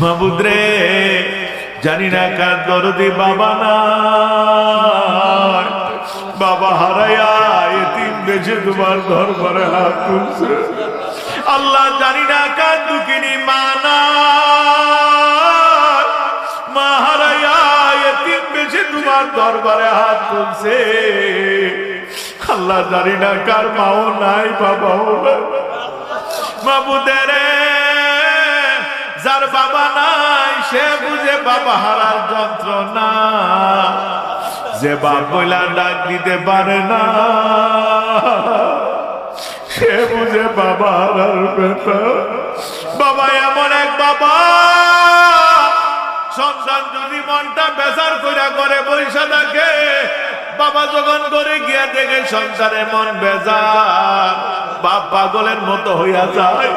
মাবুদ্রে জানি না কার দরদি বাবা না। বাবা হারাইয়া এতিম বেশি তোমার দরবারে হাত তুলছে। আল্লাহ জানি না কার দুঃখিনী মা না। মা হারাইয়া এতিম বেশি তোমার দরবারে হাত তুলছে। আল্লাহ জানি না কার মাও নাই, বাবাও নাই। মাবুদের যার বাবা নাই, সে বুঝে বাবা হারার যন্ত্রণা। যে বইলা ডাক দিতে পারে না, সে বুঝে বাবা হারার ব্যথা বাবা এমন এক বাবা, সন্তান যদি মনটা বেজার কইরা করে বৈশা থাকে বাবা যখন করে গিয়া দেখে সংসারে মন বেজার, বাপ পাগলের মতো হইয়া যায়।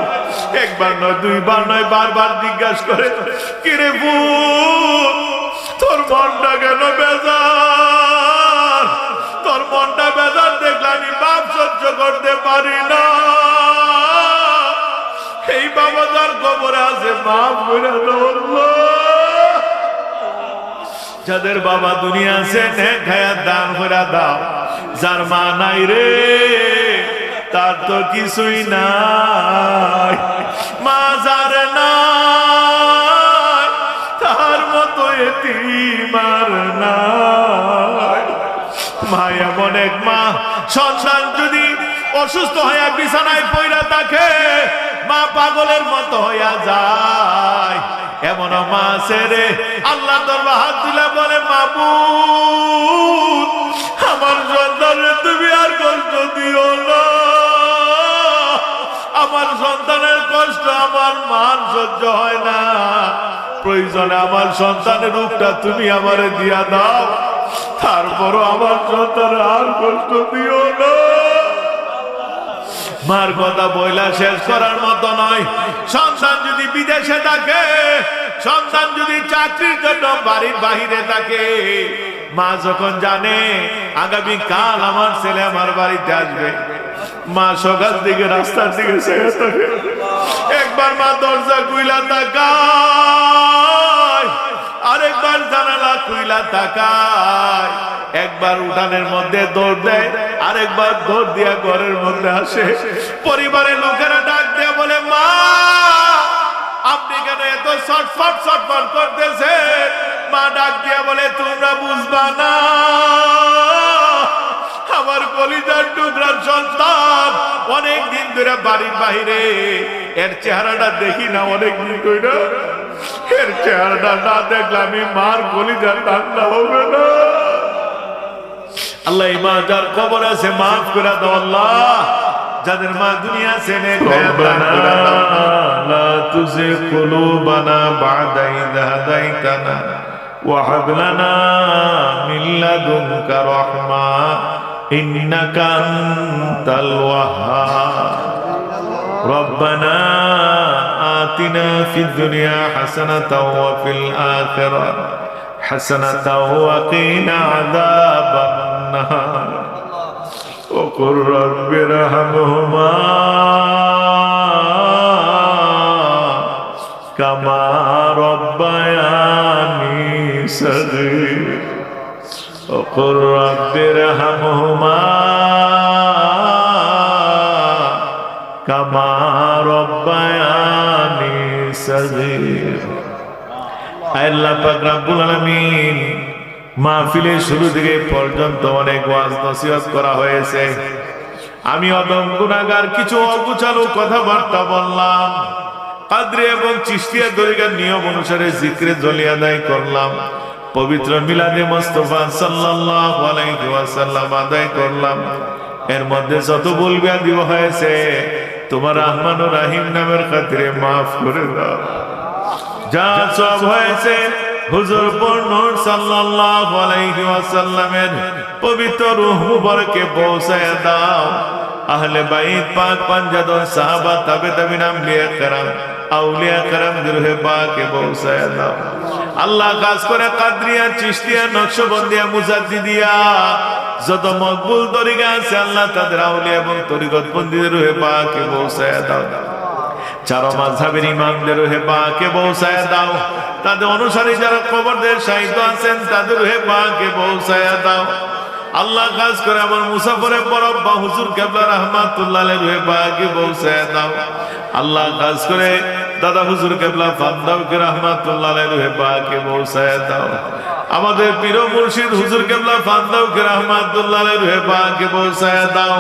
একবার নয়, দুইবার নয়, বারবার জিজ্ঞাসা করে, কিরে ভূত তোর মনটা কেন বেজার? তোর মনটা বেজার দেখলে আমি বাপ সহ্য করতে পারি না। এই বাবা তার কবরে আছে মাফ করে ধরলো। যাদের বাবা দুনিয়া আছে দান করে দাও। যার মা নাই রে, তার তো কিছুই নাই। মা যার তার মতো এতিমার নাই। মা এমন এক মা, সন্তান যদি অসুস্থ হইয়া বিছানায় পইরা থাকে, মা পাগলের মতো হইয়া যায়। এমন মা রে, আল্লাহ দরবার হাত তুলে বলে মাবু আমার সন্তানের তুমি আর কষ্ট দিও না। আমার সন্তানের কষ্ট, আমার মান সহ্য হয় না। প্রয়োজনে আমার সন্তানের রূপটা তুমি আমারে দিয়া দাও। তারপরও আমার সন্তানের আর কষ্ট দিও না। মার কথা বইলা শেষ করার মতো নয়। সন্তান যদি বিদেশে থাকে, সন্তান যদি চাকরির জন্য বাড়ির বাহিরে থাকে, মা যখন জানে আগামী কাল আমার ছেলে আমার বাড়িতে আসবে, মা সকাল দিকে, রাস্তার দিকে একবার মা দরজা কুইলা তাকায়। আরেকবার জানালা কুইলা তাকায়। একবার উঠানের মধ্যে দৌড় দেয়, আরেকবার দৌড় দিয়া ঘরের মধ্যে আসে। পরিবারের লোকেরা ডাক দেয়া বলে, মা, আপনি কেন এত শটফট শটফট করতেছে মা ডাক দিয়া বলে, তোমরা বুঝবা না। আমার কলিজার টুকরার সন্তান। অনেক দিন ধরে বাড়ির বাহিরে। এর চেহারাটা দেখি না, অনেক দিন ধরে। এর চেহারাটা না দেখলে আমি মার কলিজার ঠান্ডা হবে না। আল্লাহ মা যার কবর আছে, মাফ করে দাও আল্লাহ। যাদের মা দুনিয়া সেনে লা তুজি কুলুবানা বা'দা ইদ হাদাইতানা। ওয়া হাব লানা মিন লাদুনকা রাহমা। إنك أنت الوهاب. ربنا آتنا في الدنيا حسنة وفي الآخرة حسنة وقنا عذاب النار. وقل رب ارحمهما كما ربياني صغير وقل رب ارحمهما كما ربياني صغير আল্লাহ পাক রব্বুল আলামিন মাহফিলের শুরু থেকে পর্যন্ত অনেক ওয়াজ নসিহত করা হয়েছে আমি অদম গুনাহগার কিছু অগুচালো কথাবার্তা বললাম কাদ্রি এবং চিস্তিয়া দরিকার নিয়ম অনুসারে জিক্রে জলি আদায় করলাম পবিত্র মিলাদে মোস্তফা সাল্লাল্লাহু আলাইহি ওয়াসাল্লাম আদায় করলাম এর মধ্যে যত বলবে দিব হয়েছে তোমার রহমান ও রাহিম নামের খাতিরে মাফ করে দাও যা সব হয়েছে হুজুর পূর্ণর সাল্লাল্লাহু আলাইহি ওয়াসাল্লামের পবিত্র রূহ মুবারকে পৌঁছায় দাও আহলে বাইত পাক পাঞ্জাদন সাহাবা তাবে তাবিন আম্বিয়া کرام আউলিয়া কারাম দুরহে পাকে পৌঁছায় দাও আল্লাহ কাজ করে কাদরিয়া চিস্তিয়া নকশবন্দিয়া, মুজাদ্দিদিয়া। যত মকবুল তরিকা আছে, আল্লাহ তাদের আউলিয়া এবং তরিকত পন্ডিতের রুহে পাকে পৌঁছায় দাও চারো মাঝাবের ইমামদের কে বউ সায়া দাও তাদের অনুসারী যারা কবরদের সাহিত্য আছেন, তাদের কে পাকে সায়া দাও আল্লাহ কাজ করে আমার মুসাফরে বরব্বা হুজুর কেবলা রহমাতুল্লাহ রুহে পাকে পৌঁছায় দাও। আল্লাহ কাজ করে দাদা হুজুর কেবলা ফান্দাউকে রহমাতুল্লাহ রুহে পাকে পৌঁছায় দাও। আমাদের পীর মুর্শিদ হুজুর কেবলা ফান্দাউকে রহমাতুল্লাহ রুহে পাকে পৌঁছায় দাও।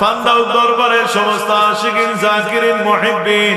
ফান্দাউ দরবারের সমস্ত আশিকিন, জাকিরিন, মুহিব্বিন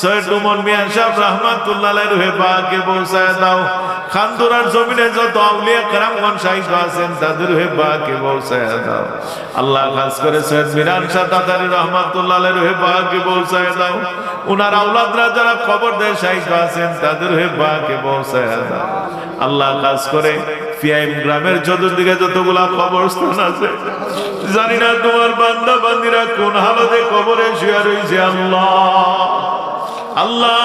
সৈয়দ ডুমন মিয়া সাহেব রহমাতুল্লাহ রুহে পাকে পৌঁছায় দাও। খানদুরার জমিনে যত আউলিয়া কেরামগঞ্জ শাহিদ আছেন, তাদের দাও। আল্লাহ কাজ করে সৈয়দ শাহ তাতারি রহমাতুল্লাহ রুহে উনার আউলাদরা যারা খবর দেয় শাহিদ আছেন, তাদের হয়ে পাকে পৌঁছায় দাও। আল্লাহ কাজ করে পিয়াইম গ্রামের চতুর্দিকে যতগুলা কবরস্থান আছে, জানি না তোমার বান্দা বান্দিরা কোন হালতে কবরে শুয়ে রয়েছে আল্লাহ। আল্লাহ,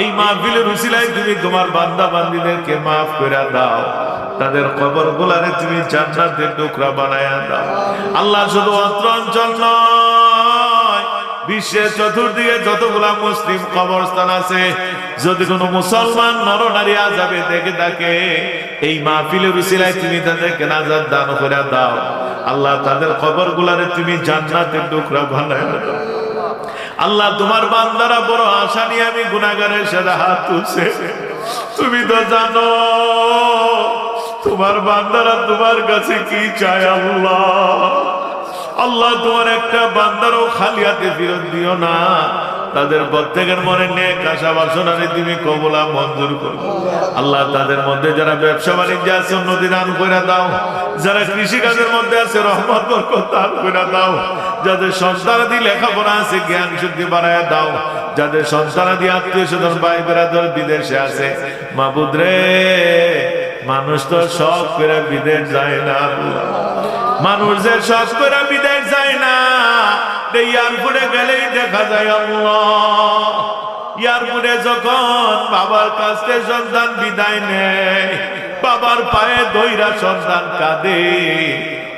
এই মাহফিলের উসিলায় তুমি তোমার বান্দা বান্দিদেরকে মাফ করে দাও। তাদের কবর গুলারে তুমি জান্নাতের টুকরা বানায়া দাও। আল্লাহ শুধু অত্র অঞ্চল নয়, বিশ্বের চতুর্দিকে যতগুলা মুসলিম কবরস্থান আছে যদি কোনো মুসলমান নরনারী আজাবে দেখে থাকে, এই মাহফিলের উসিলায় তুমি তাদেরকে নাজার দান করে দাও। আল্লাহ তাদের কবর গুলারে তুমি জান্নাতের টুকরা বানায় আল্লাহ তোমার বান্দারা বড় আশা নিয়ে আমি গুনাগারের সাথে হাত তুলছে। তুমি তো জানো, তোমার বান্দারা তোমার কাছে কি চায় আল্লাহ? আল্লাহ তোমার একটা বান্দারও খালি হাতে ফিরত দিও না। তাদের প্রত্যেকের মনে নেক আশা বাসনারে তুমি কবলা মঞ্জুর করো আল্লাহ তাদের মধ্যে যারা ব্যবসা বাণিজ্য আছে, উন্নতি দান করে দাও। যারা কৃষি কাজের মধ্যে আছে, রহমত, বরকত দান করে দাও। যাদের সন্তানাদি লেখাপড়া আছে, জ্ঞান শুদ্ধি বাড়ায় দাও। যাদের সন্তানাদি আত্মীয় স্বজন ভাই বেড়াদর বিদেশে আছে, মাবুদ রে, মানুষ তো সব করে বিদেশ যায় না। মানুষ যে শখ করে এয়ারপোর্টে গেলেই দেখা যায় আল্লাহ। এয়ারপোর্টে যখন বাবার কাছ সন্তান বিদায় নেয়, বাবার পায়ে দইরা সন্তান কাঁদে।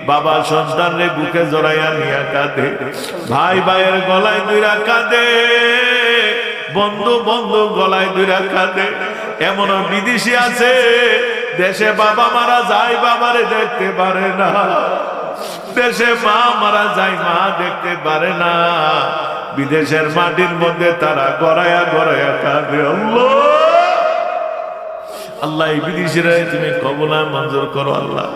বাবা সন্তান রে বুকে জড়াইয়া নিয়া কাঁদে। ভাই ভাইয়ের গলায় দুইরা কাঁদে। বন্ধু বন্ধু গলায় দুইরা কাঁদে। এমন বিদেশি আছে। দেশে বাবা মারা যায়, বাবারে দেখতে পারে না। দেশে মা মারা যায়, মা দেখতে পারে না। বিদেশের মাটির মধ্যে তারা গড়ায়া গড়ায়া কাঁদে। আল্লাহ! এই বিদেশিরা তুমি কবলা মঞ্জুর করো, আল্লাহ।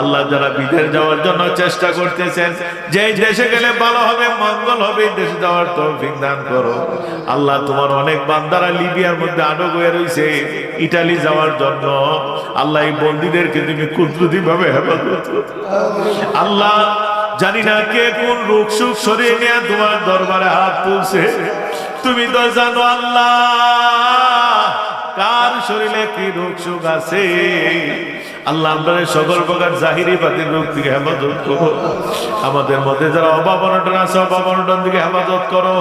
আল্লাহ যারা বিদেশ যাওয়ার জন্য চেষ্টা করতেছেন যে দেশে গেলে ভালো হবে, মঙ্গল হবে দেশে যাওয়ার তৌফিক দান করো। আল্লাহ তোমার অনেক বান্দারা লিবিয়ার মধ্যে আটক হয়ে রয়েছে ইটালি যাওয়ার জন্য। আল্লাহ এই বন্দীদেরকে তুমি কুদরতি ভাবে। আল্লাহ জানি না কে কোন রোগ সুখ সরিয়ে নিয়ে তোমার দরবারে হাত তুলছে। তুমি তো জানো আল্লাহ, কার শরীরে কি রোগ সুখ আছে? আল্লাহ আমরা সকল প্রকার জাহিরি বাতির রোগ থেকে হেফাজত করো। আমাদের মধ্যে যারা অভাব অনটন আছে, অভাব অনটন থেকে হেফাজত করো।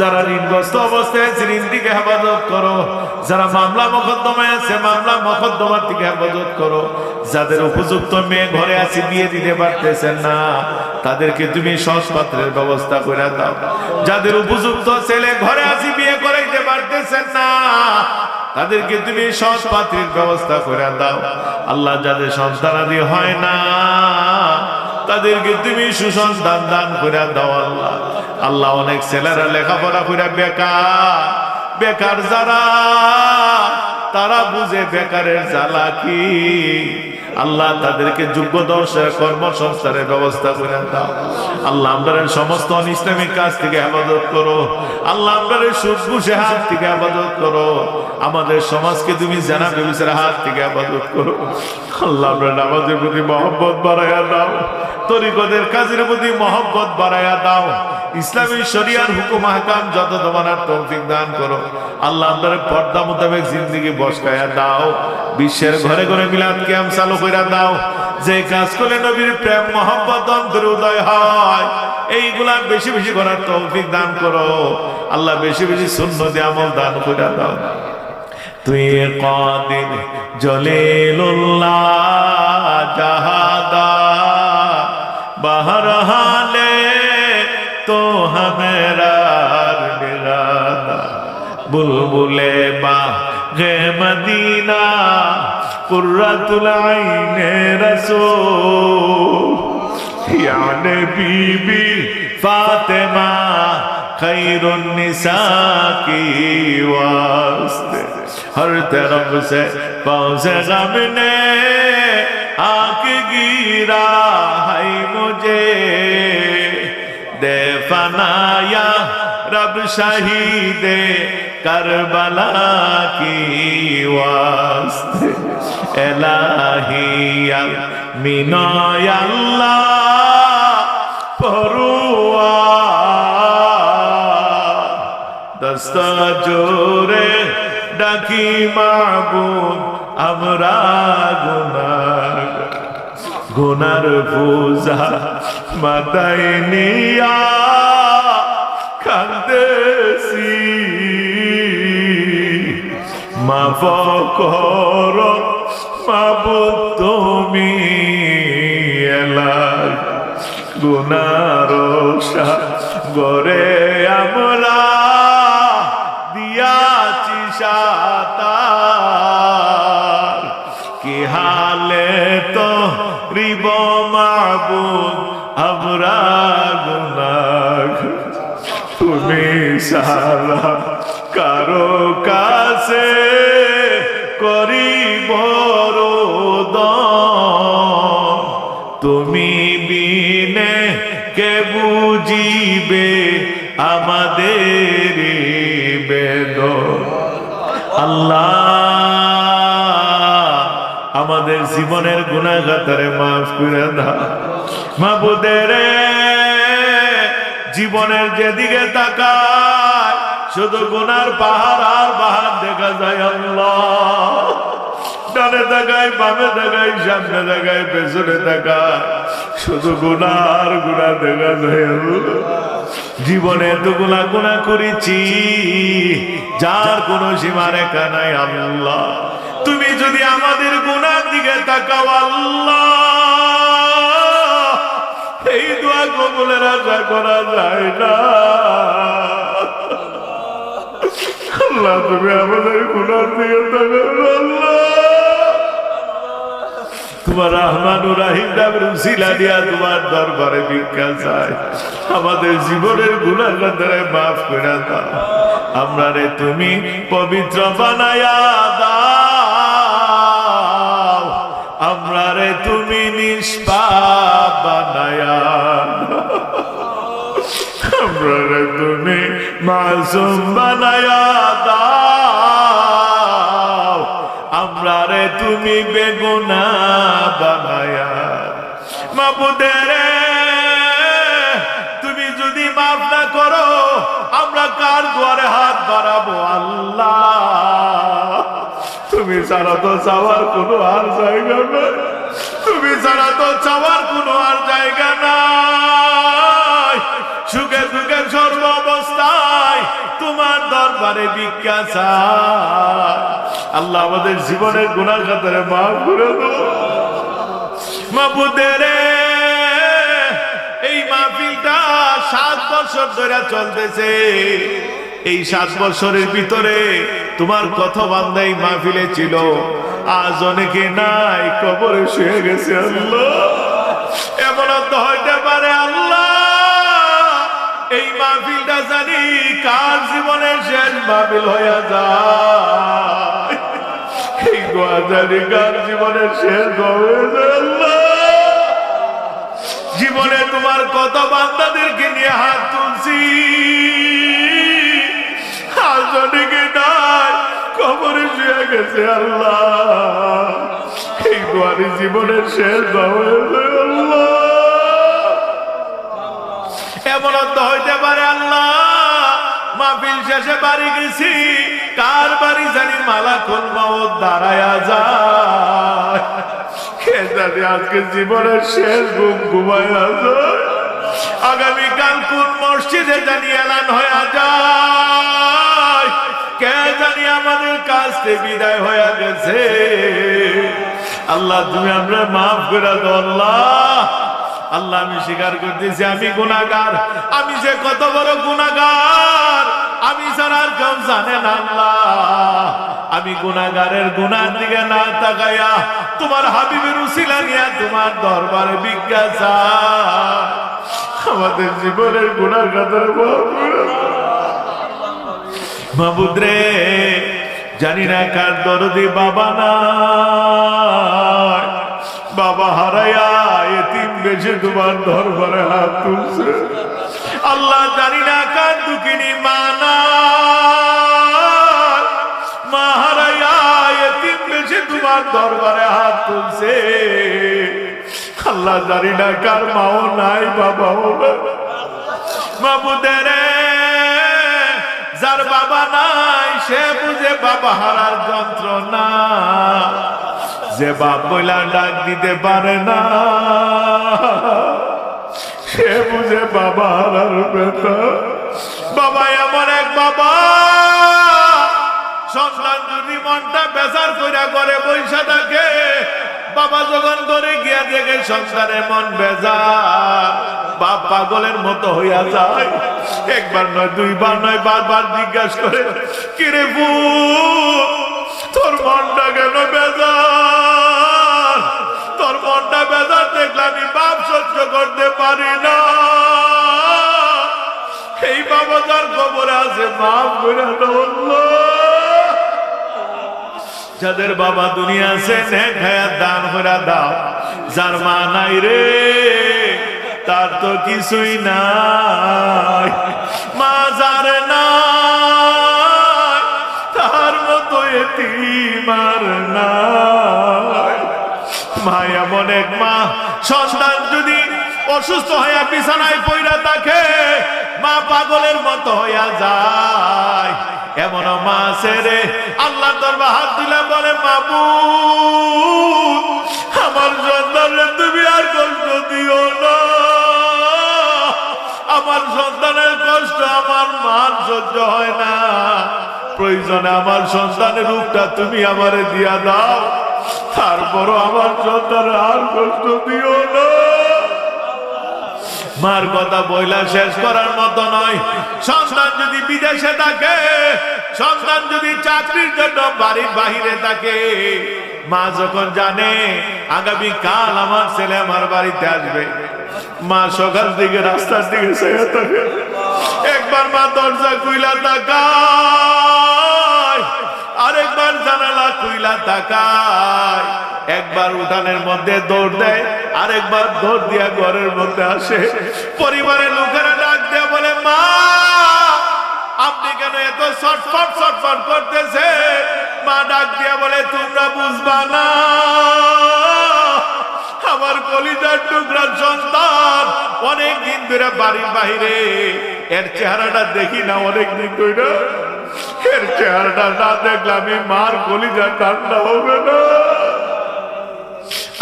যারা ঋণগ্রস্ত অবস্থায় আছে, ঋণ থেকে হেফাজত করো। যারা মামলা মকদ্দমায় আছে, মামলা মকদ্দমার থেকে হেফাজত করো। যাদের উপযুক্ত মেয়ে ঘরে আছে, বিয়ে দিতে পারতেছেন না, তাদেরকে তুমি পাত্রের ব্যবস্থা করে দাও। যাদের উপযুক্ত ছেলে ঘরে আছে, বিয়ে করাইতে পারতেছেন না তাদেরকে তুমি সৎ পাত্রীর ব্যবস্থা করে দাও। আল্লাহ যাদের সন্তানাদি হয় না, তাদেরকে তুমি সুসন্তান দান করে দাও আল্লাহ। আল্লাহ অনেক ছেলেরা লেখাপড়া করে বেকার। বেকার যারা, তারা বুঝে বেকারের জ্বালা কি? আল্লাহ তাদেরকে যোগ্য দর্শক, কর্মসংস্থানের ব্যবস্থা করে দাও। আল্লাহ আমরা সমস্ত ইসলামিক কাজ থেকে হেফাজত করো। আল্লাহ আমরা সুদঘুষে হাত থেকে হেফাজত করো। আমাদের সমাজকে তুমি জানা বেবিসের হাত থেকে হেফাজত করো। আল্লাহ আমরা নামাজের প্রতি মহব্বত বাড়াইয়া দাও। তরিকদের কাজের প্রতি মহব্বত বাড়াইয়া দাও। ইসলামী শরিয়ার হুকুম হাকাম যত তোমার তৌফিক দান করো। আল্লাহ আমাদের পর্দা মোতাবেক জিন্দগি বসকায়া দাও। বিশ্বের ঘরে ঘরে মিলাদ ক্যাম্প চালু কইরা দাও। যে কাজ করলে নবীর প্রেম, মহব্বত অন্তরে উদয় হয়, এইগুলা বেশি বেশি করার তৌফিক দান করো। আল্লাহ বেশি বেশি দিয়ে আমল দান কইরা দাও। তুই কাদির জলিলুল্লাহ ফুলে বা গে মদিনা, কুর্রাতুল আইনে রসূল, ইয়া ফাতেমা, খাইরুন নিসা কি ওয়াস্তে। হর তরফ সে পৌঁছে সামনে নে গিরা হাই মুঝে দে রব শহীদে করবলা কি এলাহিয়া মিনয় দস্ত জোরে ডাকি মাবুদ, আমরা গুনার গুনার পূজা মাতায় নিয়া মাফ কর মাবুদ তুমি এলাকা গুনারসা গরে আমরা দিয়াছি সাতার। কি হালে তো রিব মাবুদ, আমরা গুনার তুমি সারা কারও কাছে করি তুমি বিনে কে বুঝিবে আমাদের বেদ আল্লাহ, আমাদের জীবনের গুণাগাতারে মাফ করে দাও। মাবুদের জীবনের যেদিকে তাকায় শুধু গুনার পাহাড় আর পাহাড় দেখা যায় আল্লাহ। ডানে তাকায় বামে দেখায়, সামনে দেখায়, পেছনে তাকায় শুধু গুনার গুণা দেখা যায়। জীবনে তো গুণা করেছি, যার কোনো সীমা রেখা নাই আল্লাহ। তুমি যদি আমাদের গুনার দিকে তাকাও আল্লাহ, এই দোয়া কবলের আশা করা যায় না। আল্লাহ, তুমি আমাদের গুনার দিকে তোমার রহমানুর রাহিম তোমার দরবারে ভিক্ষা চাই। আমাদের জীবনের গুণাগার দ্বারা মাফ করে দাও। আমরা রে তুমি পবিত্র বানায়া দাও। আমরা রে তুমি নিষ্পাপ তুমি মাসুম বানায়া আমরা রে তুমি বেগুনা বানায়া। মাবুদের তুমি যদি মাফ না করো, আমরা কার দুয়ারে হাত বাড়াবো? আল্লাহ। তুমি ছাড়া তো চাওয়ার কোনো আর জায়গা নাই। তুমি ছাড়া তো চাওয়ার কোনো আর জায়গা নাই। সুখে সুখে সর্ব অবস্থায় তোমার দরবারে ভিক্ষা আল্লাহ আমাদের জীবনের গুণার খাতারে মাফ করে দেবো মাবুদের, এই মাহফিলটা সাত বছর ধরে চলতেছে। এই সাত বছরের ভিতরে তোমার কথা বান্ধা এই মাহফিলে ছিল। আজ অনেকে নাই, কবরে শুয়ে গেছে আল্লাহ। এমন আল্লাহ এই মাহফিলটা জানি কার জীবনের শেষ মাহফিল হইয়া যায়। এই দোয়া জানি কার জীবনের শেষ জীবনে তোমার কত বান্দাদেরকে নিয়ে হাত তুলছি। অনেকে নাই, কবরে শুয়ে গেছে আল্লাহ। এই দোয়ারি জীবনের শেষ আল্লাহ এমন তো হইতে পারে আল্লাহ। মাহফিল শেষে বাড়ি গেছি, কার বাড়ি জানি মালা কোন দাঁড়ায়া কে আজকে জীবনের শেষ ঘুম ঘুমায়া যায়। আগামীকাল কোন মসজিদে জানি এলান হয়ে যায়। কে জানি আমাদের কাছ থেকে বিদায় হয়ে গেছে। আল্লাহ তুমি আমরা মাফ করে দাও, আল্লাহ। আল্লাহ আমি স্বীকার করতেছি, আমি গুনাহগার। আমি যে কত বড় গুনাহগার, আমি আর কেউ জানে না আল্লাহ। আমি গুনাহগারের গুনার দিকে না তাকাইয়া তোমার হাবিবের উসিলা নিয়া তোমার দরবারে বিজ্ঞাসা আমাদের জীবনের গুনার কাতার মাবুদ রে, জানি না কার দরদি বাবা না বাবা হারাইয়া এতিম বেশি তোমার দরবারে হাত তুলছে। আল্লাহ জানি না কার দুঃখিনী মা না মা হারাইয়া এতিম বেশি তোমার দরবারে হাত তুলছে। আল্লাহ জানি না কার মাও নাই, বাবাও নাই। মাবুদের যার বাবা নাই, সে বুঝে বাবা হারার যন্ত্রণা। যে বাপ বইলা ডাক দিতে পারে না, সে বুঝে বাবা হারার ব্যথা। বাবা এমন এক বাবা, সন্তান যদি মনটা বেজার কইরা করে বৈশা থাকে, বাবা যখন করে গিয়া দেখে সন্তানের মন বেজার, বাপ পাগলের মতো হইয়া যায়। একবার নয়, দুইবার নয়, বারবার জিজ্ঞাসা করে, কিরে বু তোর মনটা কেন বেজার? করতে পারি না। এই বাবা যার খবরে আছে যাদের বাবা দুনিয়া আছে দান করে দাও। যার মা নাই রে, তার তো কিছুই নাই। মা যার নাই, তার মতো এতিমার নাই। মা এমন এক মা, সন্তান যদি অসুস্থ হইয়া বিছানায় পইরা থাকে, মা পাগলের মতো হইয়া যায়। এমন মা রে আল্লাহ দরবার হাত দিলে বলে, বাবু, আমার সন্তানের তুমি আর কষ্ট দিও না। আমার সন্তানের কষ্ট, আমার মান সহ্য হয় না। প্রয়োজনে আমার সন্তানের রূপটা তুমি আমারে দিয়া দাও। তারপরও আমার সন্তানের আর কষ্ট দিও না। মার কথা বইলা শেষ করার মতো নয়। সন্তান যদি বিদেশে থাকে, সন্তান যদি চাকরির জন্য বাড়ির বাহিরে থাকে, মা যখন জানে, আগামী কাল আমার ছেলে আমার বাড়িতে আসবে, মা সকাল দিকে রাস্তার দিকে একবার মা দরজা কুইলা তাকায়, আরেকবার জানালা কুইলা তাকায়। একবার উঠানের মধ্যে দৌড় দেয়, আরেকবার দৌড় দিয়া ঘরের মধ্যে আসে। পরিবারের লোকেরা ডাক দেয়া বলে, মা, আপনি কেন এত ছটফট ছটফট করতেছে মা ডাক দিয়া বলে, তোমরা বুঝবা না, আমার কলিজার টুকরার সন্তান অনেক দিন ধরে বাড়ির বাহিরে এর চেহারাটা দেখি না অনেক দিন ধরে। এর চেহারাটা না দেখলে আমি মার কলিজা ঠান্ডা হবে না।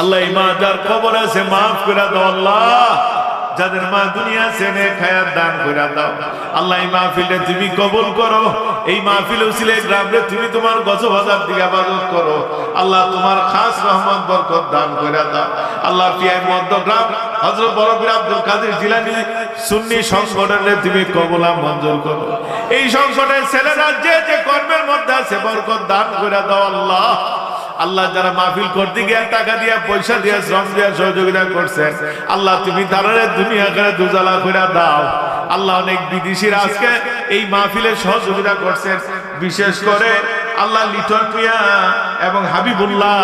আল্লাহ মা যার খবর আছে, মাফ করে দাও আল্লাহ। যাদের মা দুনিয়া সেনে খায়ার দান করে দাও। আল্লাহ, এই মাহফিলে তুমি কবুল করো। এই মাহফিল উসিলে গ্রামে তুমি তোমার গছ বাজার দিকে আবাদত করো। আল্লাহ, তোমার খাস রহমত, বরকত দান করে দাও। আল্লাহ পিয়াই মধ্যগ্রাম, হযরত বড় পীর আব্দুল কাদের জিলানী, সুন্নি সংগঠনের তুমি কবলা মঞ্জুর করো। এই সংগঠনের ছেলেরা যে যে কর্মের মধ্যে আছে, বরকত দান করে দাও আল্লাহ। আল্লাহ যারা মাহফিল করতে গিয়ে টাকা দিয়ে, পয়সা দিয়ে, শ্রম দিয়া সহযোগিতা করছে, আল্লাহ তুমি তারা দুনিয়া করে দুজালা করে দাও। আল্লাহ অনেক বিদেশিরা আজকে এই মাহফিলে সহযোগিতা করছেন। বিশেষ করে আল্লাহ লিটন মিয়া এবং হাবিবুল্লাহ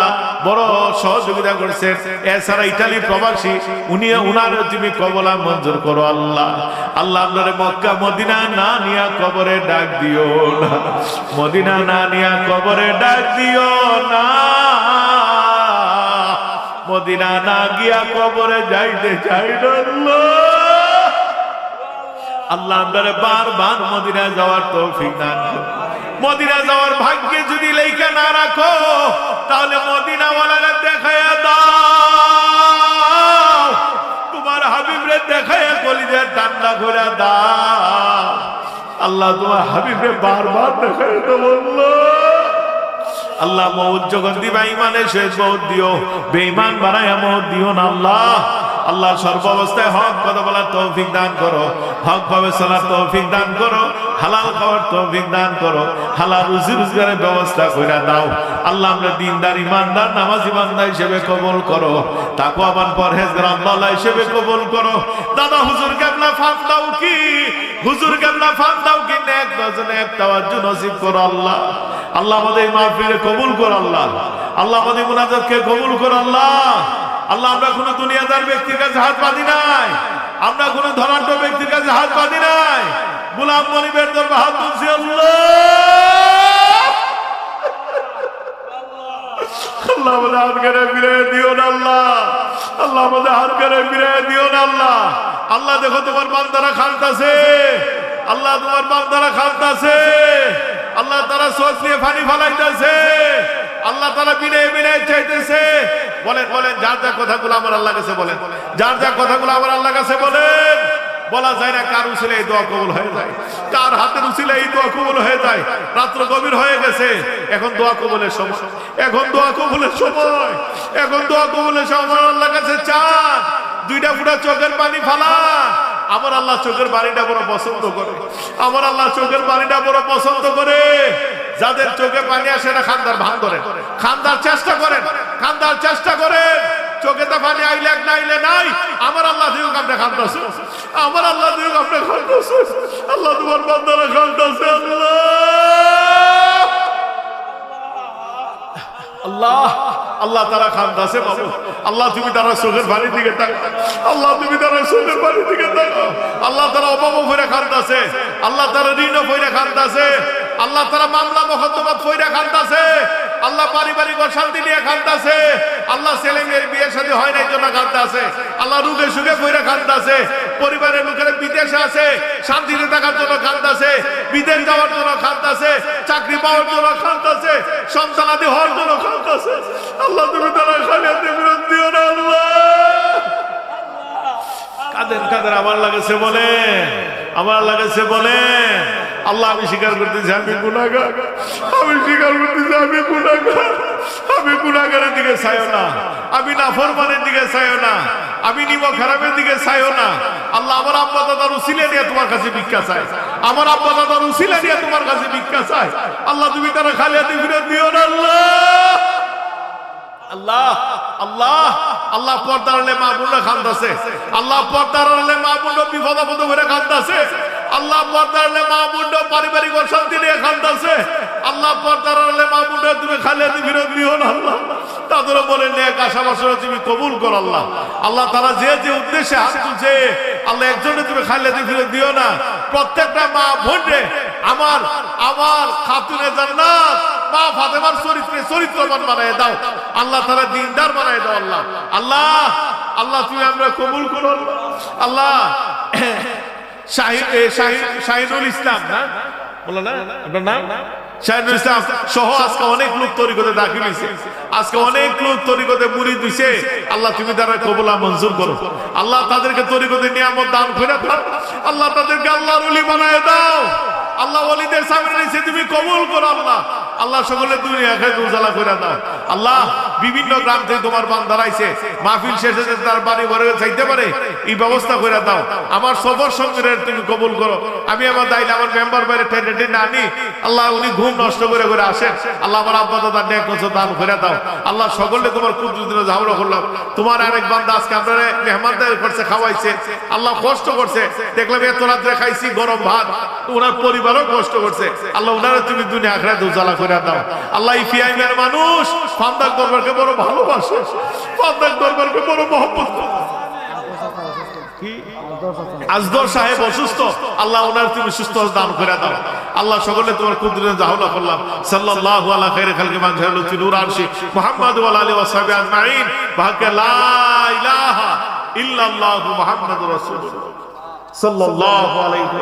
বড় সহযোগিতা করছেন এছাড়া ইটালি প্রবাসী উনি উনার তুমি কবলা মঞ্জুর করো আল্লাহ আল্লাহ আপনার মক্কা, মদিনা না নিয়া কবরে ডাক দিও না মদিনা না নিয়া কবরে ডাক দিও না মদিনা না গিয়া কবরে যাইতে চাই আল্লাহ। আল্লাহ আপনার বারবার মদিনা যাওয়ার তৌফিক দান। মদিনা যাওয়ার ভাগ্যে যদি লেখা না রাখো, তাহলে মদিনা ওয়ালারে দেখায়া দাও। তোমার হাবিবরে দেখায়া কলিজের ঠান্ডা করে দাও। আল্লাহ তোমার হাবিবরে বারবার দেখায় তো বলল। আল্লাহ মৌত যখন দিবা ইমানের শেষ মৌত দিও, বেঈমান বানায়া মৌত দিও না আল্লাহ। আল্লাহ সর্বাবস্থায় হক কথা বলার তৌফিক দান করো, হক ভাবে চলার তৌফিক দান করো। হালাল খাওয়ার তৌফিক দান করো। হালাল রুজি রোজগারের ব্যবস্থা করে দাও। আল্লাহ আমরা দিনদার ইমানদার নামাজি বান্দা হিসেবে কবল করো। তাকু আবার পরহেজগার, আল্লাহ হিসেবে কবল করো। দাদা, হুজুর কেবলা ফাঁক দাও কি? হুজুর কেবলা ফাঁক দাও কি? এক দজনে এক তাওয়াজ্জু নসিব করো আল্লাহ। আল্লাহ আমাদের মাহফিলে কবুল করো আল্লাহ। আল্লাহ আমাদের মুনাজাতকে কবুল করো আল্লাহ। আল্লাহ, আমরা কোনো দুনিয়াদার ব্যক্তির কাছে হাত বাঁধি নাই। আমরা কোনো ধনাঢ্য ব্যক্তির কাছে হাত বাঁধি নাই। গুলাম মনিবের দরবার হাত তুলছি, আল্লাহ। আমাদের হাত করে ফিরে দিও না, আল্লাহ। আল্লাহ আমাদের হাত করে ফিরে দিও আল্লাহ। আল্লাহ দেখো তোমার বান্দারা খালতাছে। আল্লাহ তোমার বান্দারা খালতাছে। আল্লাহ তারা সোচ নিয়ে ফানি ফালাইতেছে। আল্লাহ তারা বিনে বিনে চাইতেছে। বলেন বলেন, যার যা কথাগুলো আমার আল্লাহ কাছে বলেন। যার যা কথাগুলো আমার আল্লাহ কাছে বলেন। বলা যায় না কার উচিলে এই দোয়া কবুল হয়ে যায়। কার হাতের উচিলে এই দোয়া কবুল হয়ে যায়। রাত্র গভীর হয়ে গেছে। এখন দোয়া কবুলের সময়। এখন দোয়া কবুলের সময়। এখন দোয়া কবুলের সময়। আল্লাহ কাছে চান। দুইটা ফুটা চোখের পানি ফালা। আমার আল্লাহ চোখের পানিটা বড় পছন্দ করে। আমার আল্লাহ চোখের পানিটা বড় পছন্দ করে। যাদের চোখে পানি আসে না খান্দার ভান ধরেন। খান্দার চেষ্টা করেন। খান্দার চেষ্টা করেন। চোখে তো পানি আইলে নাই। আমার আল্লাহ আমার আল্লাহ আপনি খান্দাছে আল্লাহ তোমার বান্দারা খান্দাছে আল্লাহ। আল্লাহ আল্লাহ তারা খান্দাছে বাবু। আল্লাহ তুমি তারা চোখের বাড়ির দিকে আল্লাহ তুমি তারা চোখের বাড়ির দিকে আল্লাহ তারা অভাব ফইরা খান্দাছে আল্লাহ তারা ঋণ ফইরা খান্দাছে আল্লাহ তারা মামলা মোকদ্দমাত ফইরা খান্দাছে আল্লাহ পারিবারিক অশান্তি নিয়ে খান্দাছে আল্লাহ ছেলে মেয়ের বিয়ে শাদী হয় নাই জন্য খান্দাছে আল্লাহ রুগে সুগে ফইরা খান্দাছে পরিবারের লোকেরা বিদেশে আছে, শান্তিতে থাকার জন্য খান্দাছে বিদেশ যাওয়ার জন্য খান্দাছে চাকরি পাওয়ার জন্য খান্দাছে সন্তানাদি হওয়ার জন্য খান্দাছে আল্লাহ তুমি তারা খালিয়াতে বিরোধ দিও না, আল্লাহ। কাদের কাদের, আমার লাগেছে বলে আমার লাগেছে বলে আল্লাহ, আমি স্বীকার করতেছি, আমি গুণাগার আমি স্বীকার করতেছি, আমি গুণাগার আমি গুণাগারের দিকে চাইও না। আমি নাফরমানের দিকে চাইও না। আমি নিম খারাপের দিকে চাইও না। আল্লাহ আমার আব্বা দাদার উসিলে নিয়ে তোমার কাছে ভিক্ষা চাই আমার আব্বা দাদার উসিলে নিয়ে তোমার কাছে ভিক্ষা চাই আল্লাহ, তুমি তারা খালি হাতে ফিরে দিও না, আল্লাহ। আল্লাহ আল্লাহ আল্লাহ পর্দার মা বোনরা খান্দাছে আল্লাহ পর্দার মা বোন বিপদ আপদ করে খান্দাছে আল্লাহ পর্দার হলে মা বোন পারিবারিক অশান্তি নিয়ে খান্দাছে আল্লাহ পর্দার হলে মা বোন তুমি খালি হাতে ফিরত দিও না আল্লাহ। তাদেরও বলে নেক আশা বছর তুমি কবুল কর আল্লাহ। আল্লাহ তারা যে যে উদ্দেশ্যে হাত তুলছে, আল্লাহ একজনে তুমি খালি হাতে ফিরত দিও না। প্রত্যেকটা মা বোনরে আমার আমার খাতুনে জান্নাত, মা ফাতেমার চরিত্রে চরিত্রবান বানায় দাও। আল্লাহ তারা দিনদার বানায় দাও আল্লাহ। আল্লাহ আল্লাহ তুমি আমরা কবুল করো আল্লাহ শাহিদুল ইসলাম, না? বলো না, আপনার নাম? আজকে অনেক লোক আজকে অনেক লোক দিছে। আল্লাহ তুমি তারা কবলা মঞ্জুর করো। আল্লাহ তাদেরকে তরিকতে নিয়ামত দান করে দাও। আল্লাহ তাদেরকে আল্লাহর বানায় দাও। আল্লাহ ওলিদের সামনে এসে তুমি কবুল করো আল্লাহ। আল্লাহ সকলে দুনিয়া খেয়ে উজালা করে দাও। আল্লাহ, বিভিন্ন গ্রাম থেকে তোমার বান্দার আইছে। মাহফিল শেষে তার বাড়ি ঘরে চাইতে পারে, এই ব্যবস্থা করে দাও। আমার সফর সঙ্গে তুমি কবুল করো। আমি আমার দাইলে, আমার মেম্বার বাইরে টেনে টেনে আনি। আল্লাহ, উনি ঘুম নষ্ট করে করে আসেন। আল্লাহ, আমার আব্বা দাদা ন্যাক বছর দান করে দাও। আল্লাহ সকলে তোমার কুদ্রুদিনে ঝামেলা করলাম। তোমার আরেক বান্দা আজকে আপনারা মেহমানদের করছে, খাওয়াইছে। আল্লাহ কষ্ট করছে। দেখলাম এত রাত্রে খাইছি গরম ভাত। ওনার পরিবারও কষ্ট করছে। আল্লাহ ওনারা তুমি দুনিয়া আখড়া উজালা করে দাও। আল্লাহ ইফিআইমের মানুষ ফান্দাক দরবারকে বড় ভালোবাসে, ফান্দাক দরবারকে বড় মহব্বত। আজদর সাহেব অসুস্থ, আল্লাহ ওনার তুমি সুস্থ দান করে দাও। আল্লাহ সকলে তোমার কুদরতে জাহলা করলাম। সাল্লাল্লাহু আলা খাইরি খালকি মান জাহালু নূর আরশি মুহাম্মদ ওয়া আলা ওয়া সাহবিহি আজমাইন। বাহাকে লা ইলাহা ইল্লাল্লাহু মুহাম্মাদুর রাসূলুল্লাহ। সাল্লাল্লাহু আলাইহি